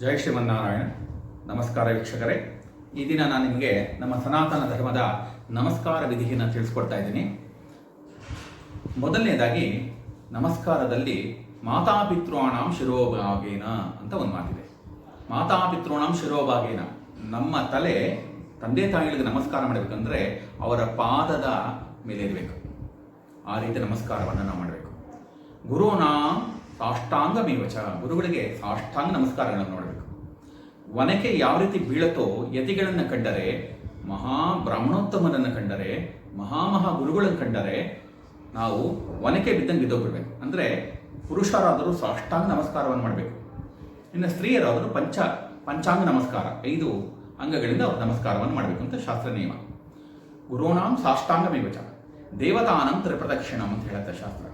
ಜೈ ಶ್ರೀಮನ್ನಾರಾಯಣ. ನಮಸ್ಕಾರ ವೀಕ್ಷಕರೇ. ಈ ದಿನ ನಾನು ನಿಮಗೆ ನಮ್ಮ ಸನಾತನ ಧರ್ಮದ ನಮಸ್ಕಾರ ವಿಧಿಯನ್ನು ತಿಳಿಸ್ಕೊಡ್ತಾ ಇದ್ದೀನಿ. ಮೊದಲನೇದಾಗಿ, ನಮಸ್ಕಾರದಲ್ಲಿ ಮಾತಾಪಿತೃಣಾಂ ಶಿರೋಭಾಗೇನ ಅಂತ ಒಂದು ಮಾತಿದೆ. ಮಾತಾಪಿತೃಣಾಂ ಶಿರೋಭಾಗೇನ. ನಮ್ಮ ತಲೆ ತಂದೆ ತಾಯಿಗಳಿಗೆ ನಮಸ್ಕಾರ ಮಾಡಬೇಕಂದ್ರೆ ಅವರ ಪಾದದ ಮೇಲೆ ಇರಬೇಕು. ಆ ರೀತಿ ನಮಸ್ಕಾರವನ್ನು ನಾವು ಮಾಡಬೇಕು. ಗುರುನಾಂ ಸಾಷ್ಟಾಂಗ ಮೇವಚ ಗುರುಗಳಿಗೆ ಸಾಷ್ಟಾಂಗ ನಮಸ್ಕಾರಗಳನ್ನು ನೋಡಬೇಕು. ಒನಕೆ ಯಾವ ರೀತಿ ಬೀಳತೋ ಯತಿಗಳನ್ನು ಕಂಡರೆ, ಮಹಾ ಬ್ರಾಹ್ಮಣೋತ್ತಮರನ್ನು ಕಂಡರೆ ಮಹಾಮಹಾ ಗುರುಗಳನ್ನು ಕಂಡರೆ, ನಾವು ಒನಕೆ ಬಿದ್ದಂಗೆ ಬಿದ್ದೋಗ್ಬಿಡ್ಬೇಕು ಅಂದರೆ ಪುರುಷರಾದರೂ ಸಾಷ್ಟಾಂಗ ನಮಸ್ಕಾರವನ್ನು ಮಾಡಬೇಕು. ಇನ್ನು ಸ್ತ್ರೀಯರಾದರೂ ಪಂಚ, ಪಂಚಾಂಗ ನಮಸ್ಕಾರ, ಐದು ಅಂಗಗಳಿಂದ ನಮಸ್ಕಾರವನ್ನು ಮಾಡಬೇಕು ಅಂತ ಶಾಸ್ತ್ರ ನಿಯಮ. ಗುರುಣಾಂ ಸಾಷ್ಟಾಂಗ ಮೀವಚ ದೇವತಾನಂ ತ್ರಿಪ್ರದಕ್ಷಿಣಂ ಅಂತ ಹೇಳುತ್ತೆ ಶಾಸ್ತ್ರ.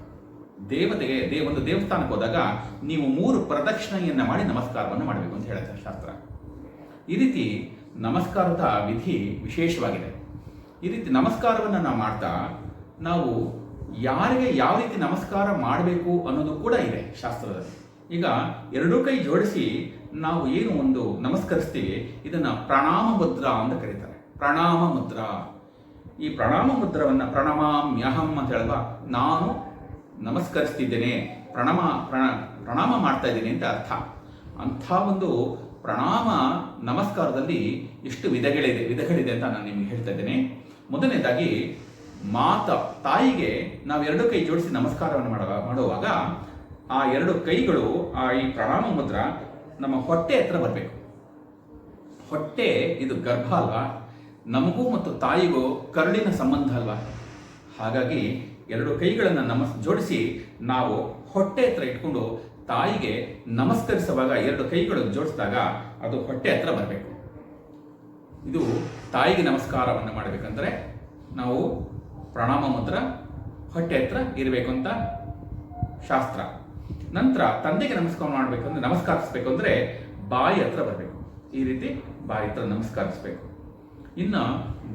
ದೇವತೆಗೆ ದೇ, ಒಂದು ದೇವಸ್ಥಾನಕ್ಕೆ ಹೋದಾಗ ನೀವು ಮೂರು ಪ್ರದಕ್ಷಿಣೆಯನ್ನು ಮಾಡಿ ನಮಸ್ಕಾರವನ್ನು ಮಾಡಬೇಕು ಅಂತ ಹೇಳುತ್ತೆ ಶಾಸ್ತ್ರ. ಈ ರೀತಿ ನಮಸ್ಕಾರದ ವಿಧಿ ವಿಶೇಷವಾಗಿದೆ. ಈ ರೀತಿ ನಮಸ್ಕಾರವನ್ನು ನಾವು ಮಾಡ್ತಾ ನಾವು ಯಾರಿಗೆ ಯಾವ ರೀತಿ ನಮಸ್ಕಾರ ಮಾಡಬೇಕು ಅನ್ನೋದು ಕೂಡ ಇದೆ ಶಾಸ್ತ್ರದಲ್ಲಿ. ಈಗ ಎರಡೂ ಕೈ ಜೋಡಿಸಿ ನಾವು ಏನು ಒಂದು ನಮಸ್ಕರಿಸ್ತೀವಿ, ಇದನ್ನು ಪ್ರಣಾಮ ಮುದ್ರಾ ಅಂತ ಕರೀತಾರೆ. ಪ್ರಣಾಮ ಮುದ್ರಾ. ಈ ಪ್ರಣಾಮ ಮುದ್ರವನ್ನು ಪ್ರಣಮಾಮ್ಯಹಂ ಅಂತ ಹೇಳುವ ನಾನು ನಮಸ್ಕರಿಸ್ತಿದ್ದೇನೆ, ಪ್ರಣಮ ಪ್ರಣ ಪ್ರಣಾಮ ಮಾಡ್ತಾ ಇದ್ದೀನಿ ಅಂತ ಅರ್ಥ. ಅಂಥ ಒಂದು ಪ್ರಣಾಮ ನಮಸ್ಕಾರದಲ್ಲಿ ಎಷ್ಟು ವಿಧಗಳಿದೆ ವಿಧಗಳಿದೆ ಅಂತ ನಾನು ನಿಮ್ಗೆ ಹೇಳ್ತಾ ಇದ್ದೇನೆ. ಮೊದಲನೇದಾಗಿ, ಮಾತ, ತಾಯಿಗೆ ನಾವು ಎರಡು ಕೈ ಜೋಡಿಸಿ ನಮಸ್ಕಾರವನ್ನು ಮಾಡುವ, ಮಾಡುವಾಗ ಆ ಎರಡು ಕೈಗಳು, ಆ ಈ ಪ್ರಣಾಮ ಮುದ್ರ ನಮ್ಮ ಹೊಟ್ಟೆ ಹತ್ರ ಬರಬೇಕು. ಹೊಟ್ಟೆ ಇದು ಗರ್ಭ ಅಲ್ವಾ? ನಮಗೂ ಮತ್ತು ತಾಯಿಗೂ ಕರುಳಿನ ಸಂಬಂಧ ಅಲ್ವಾ? ಹಾಗಾಗಿ ಎರಡು ಕೈಗಳನ್ನು ನಮಸ್, ಜೋಡಿಸಿ ನಾವು ಹೊಟ್ಟೆ ಹತ್ರ ಇಟ್ಕೊಂಡು ತಾಯಿಗೆ ನಮಸ್ಕರಿಸುವಾಗ ಎರಡು ಕೈಗಳನ್ನು ಜೋಡಿಸಿದಾಗ ಅದು ಹೊಟ್ಟೆ ಹತ್ರ ಬರಬೇಕು. ಇದು ತಾಯಿಗೆ ನಮಸ್ಕಾರವನ್ನು ಮಾಡಬೇಕಂದ್ರೆ ನಾವು ಪ್ರಣಾಮ ಮುದ್ರ ಹೊಟ್ಟೆ ಹತ್ರ ಇರಬೇಕು ಅಂತ ಶಾಸ್ತ್ರ. ನಂತರ ತಂದೆಗೆ ನಮಸ್ಕಾರ ಮಾಡಬೇಕು ಅಂದ್ರೆ ನಮಸ್ಕರಿಸ್ಬೇಕು ಅಂದರೆ ಬಾಯಿ ಹತ್ರ ಬರಬೇಕು. ಈ ರೀತಿ ಬಾಯಿ ಹತ್ರ ನಮಸ್ಕರಿಸ್ಬೇಕು. ಇನ್ನು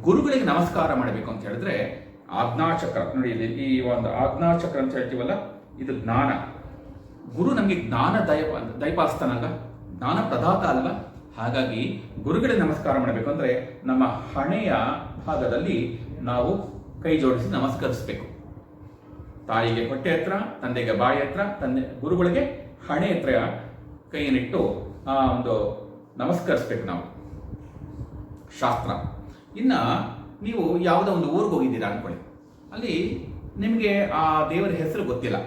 ಗುರುಗಳಿಗೆ ನಮಸ್ಕಾರ ಮಾಡಬೇಕು ಅಂತ ಹೇಳಿದ್ರೆ ಆಜ್ಞಾಚಕ್ರ. ನೋಡಿ ಈ ಒಂದು ಆಜ್ಞಾಚಕ್ರ ಅಂತ ಹೇಳ್ತೀವಲ್ಲ, ಇದು ಜ್ಞಾನ. ಗುರು ನಮಗೆ ಜ್ಞಾನ ದಯ, ದಯಪಾಲಿಸ್ತಾನಲ್ಲ, ಜ್ಞಾನ ಪ್ರದಾತ ಅಲ್ವಾ? ಹಾಗಾಗಿ ಗುರುಗಳಿಗೆ ನಮಸ್ಕಾರ ಮಾಡಬೇಕು ಅಂದ್ರೆ ನಮ್ಮ ಹಣೆಯ ಭಾಗದಲ್ಲಿ ನಾವು ಕೈ ಜೋಡಿಸಿ ನಮಸ್ಕರಿಸಬೇಕು. ತಾಯಿಗೆ ಹೊಟ್ಟೆ ಹತ್ರ, ತಂದೆಗೆ ಬಾಯಿ ಹತ್ರ, ತಂದೆ, ಗುರುಗಳಿಗೆ ಹಣೆ ಹತ್ರ ಕೈಯನ್ನಿಟ್ಟು ಆ ಒಂದು ನಮಸ್ಕರಿಸ್ಬೇಕು ನಾವು. ಶಾಸ್ತ್ರ. ಇನ್ನ ನೀವು ಯಾವುದೋ ಒಂದು ಊರಿಗೆ ಹೋಗಿದ್ದೀರಾ ಅನ್ಕೊಳ್ಳಿ. ಅಲ್ಲಿ ನಿಮಗೆ ಆ ದೇವರ ಹೆಸರು ಗೊತ್ತಿಲ್ಲ.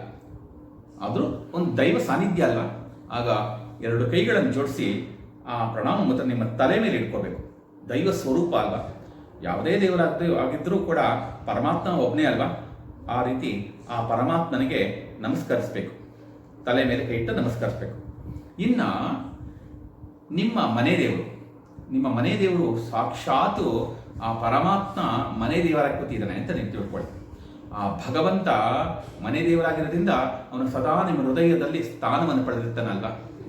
ಆದರೂ ಒಂದು ದೈವ ಸಾನ್ನಿಧ್ಯ ಅಲ್ವಾ? ಆಗ ಎರಡು ಕೈಗಳನ್ನು ಜೋಡಿಸಿ ಆ ಪ್ರಣಾಮ ಮಾತ್ರ ನಿಮ್ಮ ತಲೆ ಮೇಲೆ ಇಟ್ಕೋಬೇಕು. ದೈವ ಸ್ವರೂಪ ಅಲ್ವಾ? ಯಾವುದೇ ದೇವರಾದ ಆಗಿದ್ದರೂ ಕೂಡ ಪರಮಾತ್ಮ ಒಬ್ಬನೇ ಅಲ್ವಾ? ಆ ರೀತಿ ಆ ಪರಮಾತ್ಮನಿಗೆ ನಮಸ್ಕರಿಸ್ಬೇಕು. ತಲೆ ಮೇಲೆ ಕೈ ಇಟ್ಟು ನಮಸ್ಕರಿಸ್ಬೇಕು. ಇನ್ನು ನಿಮ್ಮ ಮನೆ ದೇವರು, ನಿಮ್ಮ ಮನೆ ದೇವರು ಸಾಕ್ಷಾತ್ ಆ ಪರಮಾತ್ಮ ಮನೆ ದೇವರಾಗಿ ಕೂತಿದ್ದಾನೆ ಅಂತ ನೀವು ತಿಳ್ಕೊಳ್ಳಿ. ಆ ಭಗವಂತ ಮನೆ ದೇವರಾಗಿರೋದ್ರಿಂದ ಅವನು ಸದಾ ನಿಮ್ಮ ಹೃದಯದಲ್ಲಿ ಸ್ಥಾನವನ್ನು ಪಡೆದಿರ್ತಾನಲ್ಲ.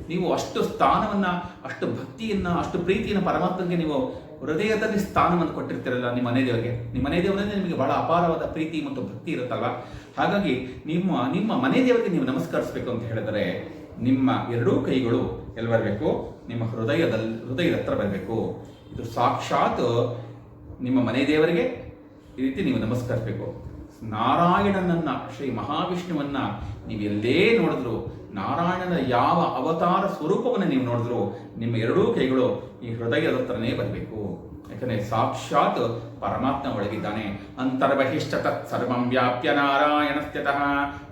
ನೀವು ಅಷ್ಟು ಸ್ಥಾನವನ್ನ, ಅಷ್ಟು ಭಕ್ತಿಯನ್ನ, ಅಷ್ಟು ಪ್ರೀತಿಯನ್ನು ಪರಮಾತ್ಮನಿಗೆ ನೀವು ಹೃದಯದಲ್ಲಿ ಸ್ಥಾನವನ್ನು ಕೊಟ್ಟಿರ್ತೀರಲ್ಲ ನಿಮ್ಮ ಮನೆ ದೇವರಿಗೆ. ನಿಮ್ಮ ಮನೆ ದೇವರಲ್ಲಿ ನಿಮಗೆ ಬಹಳ ಅಪಾರವಾದ ಪ್ರೀತಿ ಮತ್ತು ಭಕ್ತಿ ಇರುತ್ತಲ್ಲ ಹಾಗಾಗಿ ನಿಮ್ಮ ನಿಮ್ಮ ಮನೆ ದೇವರಿಗೆ ನೀವು ನಮಸ್ಕರಿಸಬೇಕು ಅಂತ ಹೇಳಿದರೆ ನಿಮ್ಮ ಎರಡೂ ಕೈಗಳು ಎಲ್ಲಿ ಬರಬೇಕು? ನಿಮ್ಮ ಹೃದಯದಲ್ಲಿ ಹೃದಯದ ಹತ್ರ ಬರಬೇಕು. ಇದು ಸಾಕ್ಷಾತ್ ನಿಮ್ಮ ಮನೆ ದೇವರಿಗೆ ಈ ರೀತಿ ನೀವು ನಮಸ್ಕರಿಸಬೇಕು. ನಾರಾಯಣನನ್ನ, ಶ್ರೀ ಮಹಾವಿಷ್ಣುವನ್ನ ನೀವು ಎಲ್ಲೇ ನೋಡಿದ್ರು, ನಾರಾಯಣನ ಯಾವ ಅವತಾರ ಸ್ವರೂಪವನ್ನು ನೀವು ನೋಡಿದ್ರು, ನಿಮ್ಮ ಎರಡೂ ಕೈಗಳು ಈ ಹೃದಯದ ಹತ್ರನೇ ಬರಬೇಕು. ಯಾಕಂದ್ರೆ ಸಾಕ್ಷಾತ್ ಪರಮಾತ್ಮ ಒಳಗಿದ್ದಾನೆ. ಅಂತರ್ಬಹಿಷ್ಠ ತತ್ ಸರ್ವಂ ವ್ಯಾಪ್ಯ ನಾರಾಯಣಸ್ಥ್ಯತಃ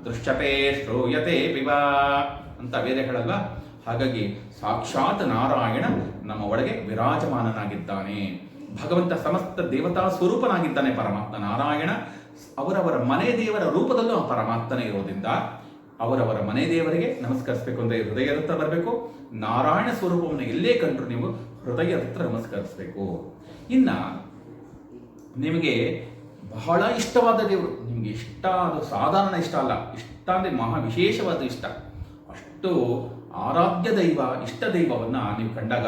ದೃಶ್ಯತೆ ಶ್ರೂಯತೆ ಪಿವಾ ಅಂತ ಬೇರೆ ಹೇಳಲ್ಲ ಹಾಗಾಗಿ ಸಾಕ್ಷಾತ್ ನಾರಾಯಣ ನಮ್ಮ ಒಳಗೆ ವಿರಾಜಮಾನನಾಗಿದ್ದಾನೆ. ಭಗವಂತ ಸಮಸ್ತ ದೇವತಾ ಸ್ವರೂಪನಾಗಿದ್ದಾನೆ ಪರಮಾತ್ಮ ನಾರಾಯಣ. ಅವರವರ ಮನೆ ದೇವರ ರೂಪದಲ್ಲೂ ಆ ಪರಮಾತ್ಮನೇ ಇರೋದ್ರಿಂದ ಅವರವರ ಮನೆ ದೇವರಿಗೆ ನಮಸ್ಕರಿಸಬೇಕು ಅಂದರೆ ಹೃದಯದ ಹತ್ರ ಬರಬೇಕು. ನಾರಾಯಣ ಸ್ವರೂಪವನ್ನು ಎಲ್ಲೇ ಕಂಡ್ರು ನೀವು ಹೃದಯ ಹತ್ರ ನಮಸ್ಕರಿಸಬೇಕು. ಇನ್ನ ನಿಮಗೆ ಬಹಳ ಇಷ್ಟವಾದ ದೇವರು, ನಿಮಗೆ ಇಷ್ಟ ಅದು ಸಾಧಾರಣ ಇಷ್ಟ ಅಲ್ಲ, ಇಷ್ಟ ಅಂದರೆ ಮಹಾ ವಿಶೇಷವಾದ ಇಷ್ಟ. ಅಷ್ಟು ಆರಾಧ್ಯ ದೈವ, ಇಷ್ಟ ದೈವವನ್ನು ನೀವು ಕಂಡಾಗ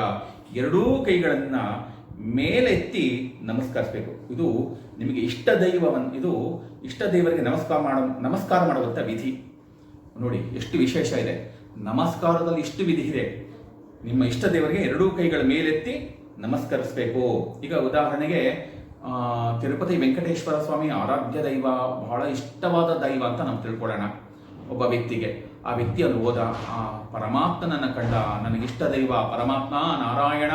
ಎರಡೂ ಕೈಗಳನ್ನ ಮೇಲೆತ್ತಿ ನಮಸ್ಕರಿಸಬೇಕು. ಇದು ನಿಮಗೆ ಇಷ್ಟ ದೈವವನ್ನು ಇದು ಇಷ್ಟ ದೈವರಿಗೆ ನಮಸ್ಕಾರ ಮಾಡ, ನಮಸ್ಕಾರ ಮಾಡುವಂಥ ವಿಧಿ. ನೋಡಿ, ಎಷ್ಟು ವಿಶೇಷ ಇದೆ. ನಮಸ್ಕಾರದಲ್ಲಿ ಇಷ್ಟು ವಿಧಿ ಇದೆ. ನಿಮ್ಮ ಇಷ್ಟ ದೇವರಿಗೆ ಎರಡೂ ಕೈಗಳ ಮೇಲೆತ್ತಿ ನಮಸ್ಕರಿಸಬೇಕು. ಈಗ ಉದಾಹರಣೆಗೆ ತಿರುಪತಿ ವೆಂಕಟೇಶ್ವರ ಸ್ವಾಮಿ ಆರಾಧ್ಯ ದೈವ, ಬಹಳ ಇಷ್ಟವಾದ ದೈವ ಅಂತ ನಾವು ತಿಳ್ಕೊಳ್ಳೋಣ. ಒಬ್ಬ ವ್ಯಕ್ತಿಗೆ. ಆ ವ್ಯಕ್ತಿ ಅಲ್ಲಿ ಹೋದ ಆ ಪರಮಾತ್ಮನನ್ನು ಕಂಡ, ನನಗಿಷ್ಟ ದೈವ, ಪರಮಾತ್ಮ, ನಾರಾಯಣ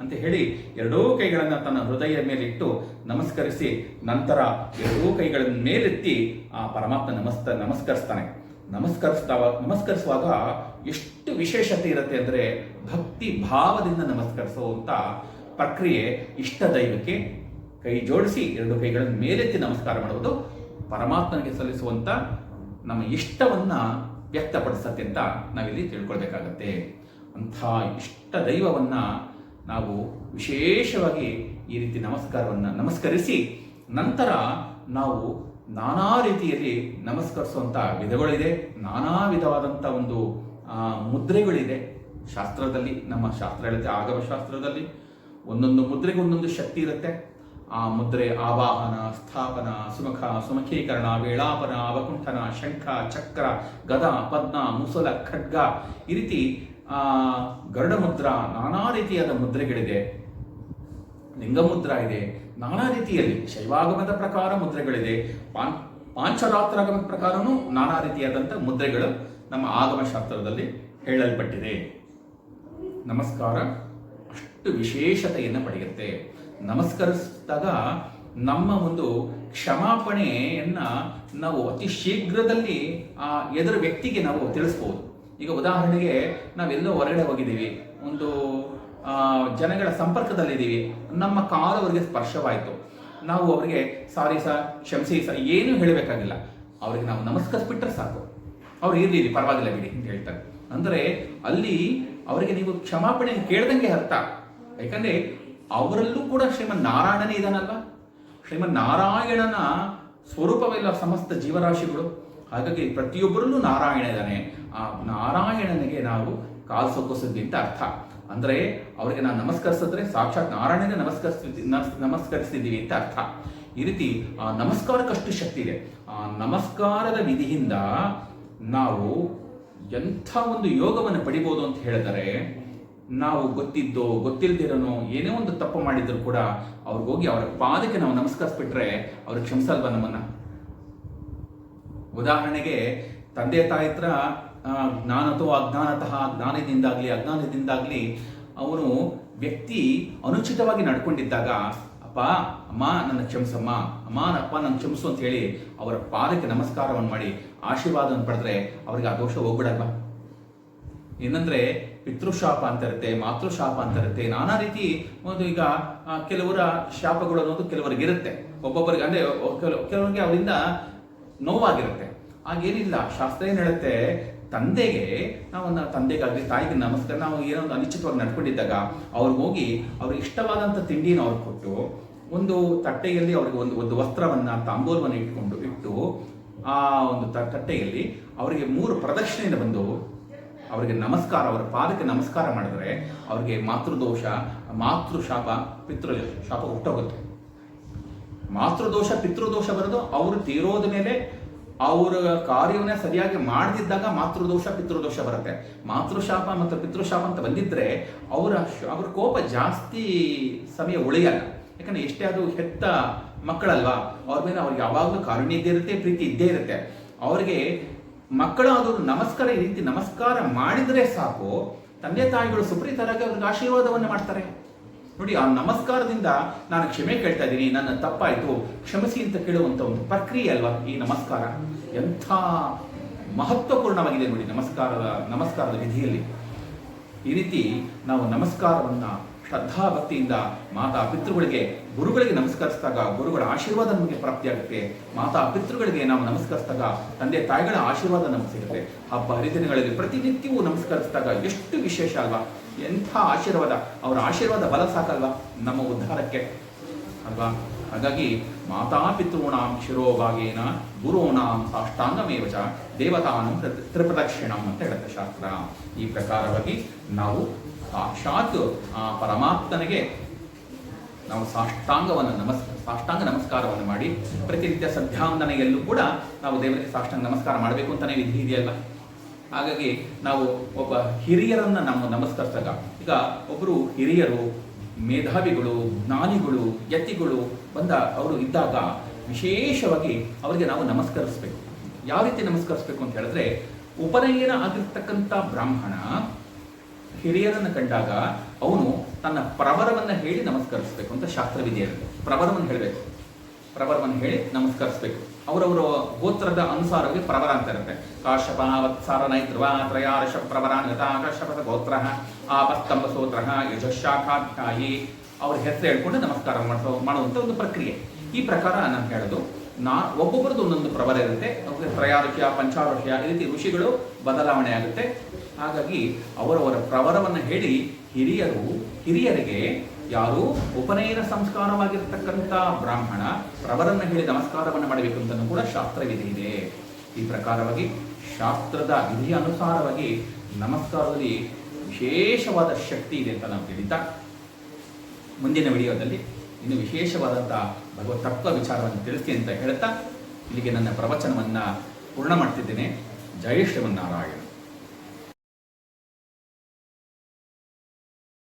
ಅಂತ ಹೇಳಿ ಎರಡೂ ಕೈಗಳನ್ನು ತನ್ನ ಹೃದಯ ಇಟ್ಟು ನಮಸ್ಕರಿಸಿ, ನಂತರ ಎರಡೂ ಕೈಗಳ ಮೇಲೆತ್ತಿ ಆ ಪರಮಾತ್ಮ ನಮಸ್ತ, ನಮಸ್ಕರಿಸ್ತಾನೆ. ನಮಸ್ಕರಿಸ್ತಾವ ನಮಸ್ಕರಿಸುವಾಗ ಎಷ್ಟು ವಿಶೇಷತೆ ಇರುತ್ತೆ ಅಂದರೆ ಭಕ್ತಿ ಭಾವದಿಂದ ನಮಸ್ಕರಿಸುವಂಥ ಪ್ರಕ್ರಿಯೆ ಇಷ್ಟ ದೈವಕ್ಕೆ ಕೈ ಜೋಡಿಸಿ ಎರಡು ಕೈಗಳನ್ನು ಮೇಲೆತ್ತಿ ನಮಸ್ಕಾರ ಮಾಡುವುದು ಪರಮಾತ್ಮನಿಗೆ ಸಲ್ಲಿಸುವಂಥ ನಮ್ಮ ಇಷ್ಟವನ್ನ ವ್ಯಕ್ತಪಡಿಸತ್ತೆ ಅಂತ ನಾವಿಲ್ಲಿ ತಿಳ್ಕೊಳ್ಬೇಕಾಗತ್ತೆ. ಅಂಥ ಇಷ್ಟ ದೈವವನ್ನ ನಾವು ವಿಶೇಷವಾಗಿ ಈ ರೀತಿ ನಮಸ್ಕಾರವನ್ನ ನಮಸ್ಕರಿಸಿ ನಂತರ ನಾವು ನಾನಾ ರೀತಿಯಲ್ಲಿ ನಮಸ್ಕರಿಸುವಂಥ ವಿಧಗಳಿದೆ, ನಾನಾ ವಿಧವಾದಂಥ ಒಂದು ಮುದ್ರೆಗಳಿದೆ. ಶಾಸ್ತ್ರದಲ್ಲಿ, ನಮ್ಮ ಶಾಸ್ತ್ರ ಹೇಳುತ್ತೆ ಆಗಮ ಶಾಸ್ತ್ರದಲ್ಲಿ ಒಂದೊಂದು ಮುದ್ರೆಗೆ ಒಂದೊಂದು ಶಕ್ತಿ ಇರುತ್ತೆ. ಆ ಮುದ್ರೆ, ಆವಾಹನ, ಸ್ಥಾಪನ, ಸುಮುಖ, ಸುಮಖೀಕರಣ, ವೇಳಾಪನ, ಅವಕುಂಠನ, ಶಂಖ, ಚಕ್ರ, ಗದ, ಪದ್ಮ, ಮುಸಲ, ಖಡ್ಗ ಈ ರೀತಿ, ಆ ಗರುಡ ಮುದ್ರ ನಾನಾ ರೀತಿಯಾದ ಮುದ್ರೆಗಳಿದೆ. ಲಿಂಗಮುದ್ರ ಇದೆ. ನಾನಾ ರೀತಿಯಲ್ಲಿ ಶೈವಾಗಮದ ಪ್ರಕಾರ ಮುದ್ರೆಗಳಿದೆ. ಪಾನ್, ಪಾಂಚರಾತ್ರಾಗಮದ ಪ್ರಕಾರನೂ ನಾನಾ ರೀತಿಯಾದಂಥ ಮುದ್ರೆಗಳು ನಮ್ಮ ಆಗಮ ಶಾಸ್ತ್ರದಲ್ಲಿ ಹೇಳಲ್ಪಟ್ಟಿದೆ. ನಮಸ್ಕಾರ. ಅಷ್ಟು ವಿಶೇಷತೆಯನ್ನು ಪಡೆಯುತ್ತೆ. ನಮಸ್ಕರಿಸಿದಾಗ ನಮ್ಮ ಒಂದು ಕ್ಷಮಾಪಣೆಯನ್ನ ನಾವು ಅತಿ ಶೀಘ್ರದಲ್ಲಿ ಆ ಎದುರ ವ್ಯಕ್ತಿಗೆ ನಾವು ತಿಳಿಸ್ಬೋದು. ಈಗ ಉದಾಹರಣೆಗೆ ನಾವೆಲ್ಲೋ ಹೊರಗಡೆ ಹೋಗಿದ್ದೀವಿ. ಒಂದು ಜನಗಳ ಸಂಪರ್ಕದಲ್ಲಿದ್ದೀವಿ. ನಮ್ಮ ಕಾಲು ಅವರಿಗೆ ಸ್ಪರ್ಶವಾಯಿತು. ನಾವು ಅವರಿಗೆ ಸಾರಿ ಸರ್ ಕ್ಷಮಿಸಿ ಸರ್ ಏನೂ ಹೇಳಬೇಕಾಗಿಲ್ಲ. ಅವರಿಗೆ ನಾವು ನಮಸ್ಕರಿಸ್ಬಿಟ್ರೆ ಸಾಕು. ಅವ್ರು ಇರ್ಲಿ, ಪರವಾಗಿಲ್ಲ ಬಿಡಿ ಅಂತ ಹೇಳ್ತಾರೆ. ಅಂದ್ರೆ ಅಲ್ಲಿ ಅವರಿಗೆ ನೀವು ಕ್ಷಮಾಪಣೆ ಕೇಳ್ದಂಗೆ ಅರ್ಥ. ಯಾಕಂದ್ರೆ ಅವರಲ್ಲೂ ಕೂಡ ಶ್ರೀಮನ್ ನಾರಾಯಣನೇ ಶ್ರೀಮನ್ನಾರಾಯಣನ ಶ್ರೀಮನ್ ನಾರಾಯಣನ ಸ್ವರೂಪವೆಲ್ಲ ಸಮಸ್ತ ಜೀವರಾಶಿಗಳು. ಹಾಗಾಗಿ ಪ್ರತಿಯೊಬ್ಬರಲ್ಲೂ ನಾರಾಯಣ ಇದ್ದಾನೆ ಆ ನಾರಾಯಣನಿಗೆ ನಾವು ಕಾಲು ಅಂತ ಅರ್ಥ. ಅಂದ್ರೆ ಅವರಿಗೆ ನಾನು ನಮಸ್ಕರಿಸಿದ್ರೆ ಸಾಕ್ಷಾತ್ ನಾರಾಯಣನೇ ನಮಸ್ಕರಿಸ್ತಿ ನಮಸ್- ನಮಸ್ಕರಿಸ್ತಿದ್ದೀವಿ ಅಂತ ಅರ್ಥ. ಈ ರೀತಿ ಆ ನಮಸ್ಕಾರಕ್ಕಷ್ಟು ಶಕ್ತಿ ಇದೆ. ಆ ನಮಸ್ಕಾರದ ವಿಧಿಯಿಂದ ನಾವು ಎಂಥ ಒಂದು ಯೋಗವನ್ನು ಪಡಿಬೋದು ಅಂತ ಹೇಳಿದರೆ ನಾವು ಗೊತ್ತಿದ್ದೋ ಗೊತ್ತಿಲ್ದಿರೋನೋ ಏನೇ ಒಂದು ತಪ್ಪು ಮಾಡಿದ್ರು ಕೂಡ ಅವ್ರಿಗೆ ಹೋಗಿ ಅವರ ಪಾದಕ್ಕೆ ನಾವು ನಮಸ್ಕರಿಸ್ಬಿಟ್ರೆ ಅವ್ರಿಗೆ ಕ್ಷಮಿಸಲ್ವಾ ನಮ್ಮನ್ನು? ಉದಾಹರಣೆಗೆ ತಂದೆ ತಾಯಿ ಹತ್ರ ಆ, ಜ್ಞಾನ ಅಥವಾ ಅಜ್ಞಾನತಃ ಜ್ಞಾನದಿಂದಾಗಲಿ ಅಜ್ಞಾನದಿಂದಾಗಲಿ ಅವನು ವ್ಯಕ್ತಿ ಅನುಚಿತವಾಗಿ ನಡ್ಕೊಂಡಿದ್ದಾಗ ಅಪ್ಪ ಅಮ್ಮ ನನ್ನ ಕ್ಷಮಿಸಮ್ಮ ಅಮ್ಮ ಅಪ್ಪ ನನ್ನ ಕ್ಷಮಿಸು ಅಂತ ಹೇಳಿ ಅವರ ಪಾದಕ್ಕೆ ನಮಸ್ಕಾರವನ್ನು ಮಾಡಿ ಆಶೀರ್ವಾದವನ್ನು ಪಡೆದ್ರೆ ಅವ್ರಿಗೆ ಆ ದೋಷ ಹೋಗ್ಬಿಡಲ್ವಾ? ಏನಂದ್ರೆ ಪಿತೃಶಾಪ ಅಂತ ಇರುತ್ತೆ ಮಾತೃಶಾಪ ಅಂತ ಇರುತ್ತೆ ನಾನಾ ರೀತಿ ಒಂದು ಈಗ ಕೆಲವರ ಶಾಪಗಳು ಅನ್ನೋದು ಕೆಲವರಿಗೆ ಇರುತ್ತೆ ಒಬ್ಬೊಬ್ಬರಿಗೆ ಅಂದ್ರೆ ಕೆಲವು, ಕೆಲವರಿಗೆ ಅವರಿಂದ ನೋವಾಗಿರುತ್ತೆ. ಹಾಗೇನಿಲ್ಲ, ಶಾಸ್ತ್ರ ಏನು ಹೇಳುತ್ತೆ? ತಂದೆಗೆ ನಾವು ತಂದೆಗಾಗಿ, ತಾಯಿಗೆ ನಮಸ್ಕಾರ, ನಾವು ಏನೋ ಒಂದು ಅನಿಶ್ಚಿತವಾಗಿ ನಡ್ಕೊಂಡಿದ್ದಾಗ ಅವ್ರಿಗೆ ಹೋಗಿ ಅವ್ರಿಗೆ ಇಷ್ಟವಾದಂಥ ತಿಂಡಿನ ಅವ್ರಿಗೆ ಕೊಟ್ಟು, ಒಂದು ತಟ್ಟೆಯಲ್ಲಿ ಅವ್ರಿಗೆ ಒಂದು ಒಂದು ವಸ್ತ್ರವನ್ನ, ತಾಂಬೂಲವನ್ನು ಇಟ್ಕೊಂಡು, ಇಟ್ಟು, ಆ ಒಂದು ತಟ್ಟೆಯಲ್ಲಿ ಅವರಿಗೆ ಮೂರು ಪ್ರದಕ್ಷಿಣೆಯಿಂದ ಬಂದು ಅವರಿಗೆ ನಮಸ್ಕಾರ, ಅವರ ಪಾದಕ್ಕೆ ನಮಸ್ಕಾರ ಮಾಡಿದ್ರೆ ಅವರಿಗೆ ಮಾತೃದೋಷ, ಮಾತೃಶಾಪ, ಪಿತೃ ಶಾಪ ಹುಟ್ಟೋಗುತ್ತೆ. ಮಾತೃದೋಷ, ಪಿತೃದೋಷ ಬರೋದು ಅವರು ತೀರೋದ ಮೇಲೆ ಅವರ ಕಾರ್ಯವನ್ನ ಸರಿಯಾಗಿ ಮಾಡದಿದ್ದಾಗ ಮಾತೃದೋಷ, ಪಿತೃದೋಷ ಬರುತ್ತೆ. ಮಾತೃಶಾಪ ಮತ್ತು ಪಿತೃಶಾಪ ಅಂತ ಬಂದಿದ್ರೆ ಅವರ ಅವ್ರ ಕೋಪ ಜಾಸ್ತಿ ಸಮಯ ಉಳಿಯಲ್ಲ. ಯಾಕಂದ್ರೆ ಎಷ್ಟೇ ಅದು ಹೆತ್ತ ಮಕ್ಕಳಲ್ವಾ, ಅವ್ರ ಮೇಲೆ ಅವ್ರಿಗೆ ಯಾವಾಗಲೂ ಕಾರುಣ್ಯ ಇದ್ದೇ ಇರುತ್ತೆ, ಪ್ರೀತಿ ಇದ್ದೇ ಇರುತ್ತೆ. ಅವರಿಗೆ ಮಕ್ಕಳಾದವರು ನಮಸ್ಕಾರ, ಈ ರೀತಿ ನಮಸ್ಕಾರ ಮಾಡಿದರೆ ಸಾಕು, ತಂದೆ ತಾಯಿಗಳು ಸುಪ್ರೀತರಾಗಿ ಅವ್ರಿಗೆ ಆಶೀರ್ವಾದವನ್ನು ಮಾಡ್ತಾರೆ. ನೋಡಿ, ಆ ನಮಸ್ಕಾರದಿಂದ ನಾನು ಕ್ಷಮೆ ಕೇಳ್ತಾ ಇದ್ದೀನಿ, ನನ್ನ ತಪ್ಪಾಯಿತು, ಕ್ಷಮಿಸಿ ಅಂತ ಕೇಳುವಂತ ಒಂದು ಪ್ರಕ್ರಿಯೆ ಅಲ್ವಾ ಈ ನಮಸ್ಕಾರ? ಎಂಥ ಮಹತ್ವಪೂರ್ಣವಾಗಿದೆ ನೋಡಿ ನಮಸ್ಕಾರದ ನಮಸ್ಕಾರದ ವಿಧಿಯಲ್ಲಿ. ಈ ರೀತಿ ನಾವು ನಮಸ್ಕಾರವನ್ನ ಶ್ರದ್ಧಾ ಭಕ್ತಿಯಿಂದ ಮಾತಾ ಪಿತೃಗಳಿಗೆ ಗುರುಗಳಿಗೆ ನಮಸ್ಕರಿಸಿದಾಗ ಗುರುಗಳ ಆಶೀರ್ವಾದ ನಮಗೆ ಪ್ರಾಪ್ತಿಯಾಗುತ್ತೆ. ಮಾತಾ ಪಿತೃಗಳಿಗೆ ನಾವು ನಮಸ್ಕರಿಸಿದಾಗ ತಂದೆ ತಾಯಿಗಳ ಆಶೀರ್ವಾದ ನಮಗೆ ಸಿಗುತ್ತೆ. ಹಬ್ಬ ಹರಿದಿನಗಳಲ್ಲಿ ಪ್ರತಿನಿತ್ಯವೂ ನಮಸ್ಕರಿಸಿದಾಗ ಎಷ್ಟು ವಿಶೇಷ ಅಲ್ವಾ? ಎಂಥ ಆಶೀರ್ವಾದ. ಅವರ ಆಶೀರ್ವಾದ ಬಲ ಸಾಕಲ್ವಾ? ನಮ್ಮ ಉದ್ಧಾರಕ್ಕೆ. ಅಲ್ವಾ? ಹಾಗಾಗಿ ಮಾತಾ ಪಿತೃಣಾಂ ಶಿರೋಭಾಗೇನ ಗುರುಣಾಂ ಸಾಷ್ಟಾಂಗಮೇವ ಚ ದೇವತಾನು ತ್ರಿಪ್ರದಕ್ಷಿಣಂ ಅಂತ ಹೇಳುತ್ತೆ ಶಾಸ್ತ್ರ. ಈ ಪ್ರಕಾರವಾಗಿ ನಾವು ಸಾಕ್ಷಾತ್ ಆ ಪರಮಾತ್ಮನಿಗೆ ನಾವು ಸಾಷ್ಟಾಂಗವನ್ನು ನಮಸ್, ಸಾಷ್ಟಾಂಗ ನಮಸ್ಕಾರವನ್ನು ಮಾಡಿ, ಪ್ರತಿನಿತ್ಯ ಸಂಧ್ಯಾವಂದನೆಯಲ್ಲೂ ಕೂಡ ನಾವು ದೇವರಿಗೆ ಸಾಷ್ಟಾಂಗ ನಮಸ್ಕಾರ ಮಾಡಬೇಕು ಅಂತಾನೆ ವಿಧಿ ಇದೆಯಲ್ಲ? ಹಾಗಾಗಿ ನಾವು ಒಬ್ಬ ಹಿರಿಯರನ್ನ ನಾವು ನಮಸ್ಕರಿಸಿದಾಗ, ಈಗ ಒಬ್ಬರು ಹಿರಿಯರು, ಮೇಧಾವಿಗಳು, ಜ್ಞಾನಿಗಳು, ಯತಿಗಳು ಬಂದ ಅವರು ಇದ್ದಾಗ ವಿಶೇಷವಾಗಿ ಅವರಿಗೆ ನಾವು ನಮಸ್ಕರಿಸ್ಬೇಕು. ಯಾವ ರೀತಿ ನಮಸ್ಕರಿಸ್ಬೇಕು ಅಂತ ಹೇಳಿದ್ರೆ, ಉಪನಯನ ಆಗಿರ್ತಕ್ಕಂಥ ಬ್ರಾಹ್ಮಣ ಹಿರಿಯರನ್ನು ಕಂಡಾಗ ಅವನು ತನ್ನ ಪ್ರವರವನ್ನು ಹೇಳಿ ನಮಸ್ಕರಿಸಬೇಕು ಅಂತ ಶಾಸ್ತ್ರವಿದೆ ಪ್ರವರವನ್ನು ಹೇಳಬೇಕು. ಪ್ರವರವನ್ನು ಹೇಳಿ ನಮಸ್ಕರಿಸಬೇಕು. ಅವರವರ ಗೋತ್ರದ ಅನುಸಾರವಾಗಿ ಪ್ರವರ ಅಂತ ಇರುತ್ತೆ. ಕಾಶ್ಯಪ ವತ್ಸಾರ ನೈತ್ರುವ ತ್ರಯಾರಶ ಪ್ರವರಾನ್ಗತ ಕಾಶ್ಯಪದ ಗೋತ್ರ ಆಪಸ್ತಂಭ ಸೋತ್ರ ಯಜಶಾಖಾಧ್ಯಾಯಿ. ಅವ್ರ ಹೆಸರು ಹೇಳ್ಕೊಂಡು ನಮಸ್ಕಾರ ಮಾಡೋ ಮಾಡುವಂಥ ಒಂದು ಪ್ರಕ್ರಿಯೆ. ಈ ಪ್ರಕಾರ ನಾನು ಹೇಳೋದು, ನಾ, ಒಬ್ಬೊಬ್ಬರದ್ದು ಒಂದೊಂದು ಪ್ರವರ ಇರುತ್ತೆ. ತ್ರಯಾರುಷ್ಯ ಪಂಚಾರುಷ್ಯ ಈ ರೀತಿ ಋಷಿಗಳು ಬದಲಾವಣೆ ಆಗುತ್ತೆ. ಹಾಗಾಗಿ ಅವರವರ ಪ್ರವರವನ್ನು ಹೇಳಿ ಹಿರಿಯರು, ಹಿರಿಯರಿಗೆ ಯಾರು ಉಪನಯನ ಸಂಸ್ಕಾರವಾಗಿರ್ತಕ್ಕಂಥ ಬ್ರಾಹ್ಮಣ ಪ್ರವರನ್ನು ಹೇಳಿ ನಮಸ್ಕಾರವನ್ನು ಮಾಡಬೇಕು ಅಂತ ಕೂಡ ಶಾಸ್ತ್ರವಿಧಿ ಇದೆ ಈ ಪ್ರಕಾರವಾಗಿ ಶಾಸ್ತ್ರದ ವಿಧಿಯ ಅನುಸಾರವಾಗಿ ನಮಸ್ಕಾರದಲ್ಲಿ ವಿಶೇಷವಾದ ಶಕ್ತಿ ಇದೆ ಅಂತ ನಾವು ತಿಳಿತಾ ಮುಂದಿನ ವಿಡಿಯೋದಲ್ಲಿ ಇನ್ನು ವಿಶೇಷವಾದಂಥ ಭಗವತ್ ತತ್ವ ವಿಚಾರವನ್ನು ತಿಳಿಸಿ ಅಂತ ಹೇಳ್ತಾ ಇಲ್ಲಿಗೆ ನನ್ನ ಪ್ರವಚನವನ್ನು ಪೂರ್ಣ ಮಾಡ್ತಿದ್ದೇನೆ. ಜಯ ಶ್ರೀಮನ್ನಾರಾಯಣ.